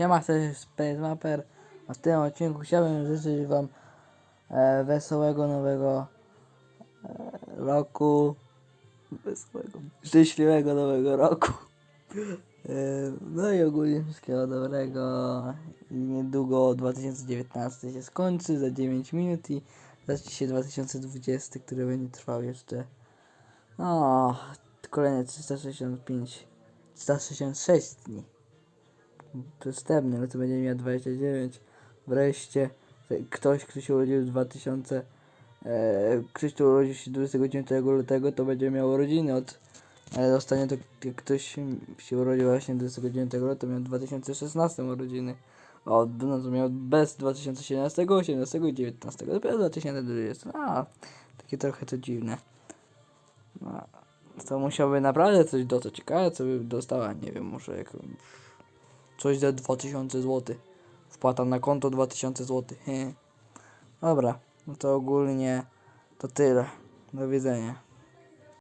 Siema, Space Mapper. A w tym odcinku chciałbym życzyć wam e, wesołego nowego e, roku. Wesołego, szczęśliwego nowego roku. E, no i ogólnie wszystkiego dobrego. I niedługo 2019 się skończy, za 9 minut i zacznie się 2020, który będzie trwał jeszcze no, kolejne 365, 366 dni przystępny, ale to będzie miał 29. Wreszcie ktoś, kto się urodził w 2000, e, ktoś, kto urodził się 29 lutego, to będzie miał urodziny od, ale dostanie to, jak ktoś się urodził właśnie 29 lutego, to miał w 2016 urodziny. O, no to miał bez 2017, 18 i 19. Dopiero 2020. A, takie trochę to dziwne. No, to musiałby naprawdę coś dostać. Ciekawe, co by dostała. Nie wiem, może jakąś coś za 2000 zł. Wpłata na konto 2000 zł. Dobra, no to ogólnie to tyle. Do widzenia.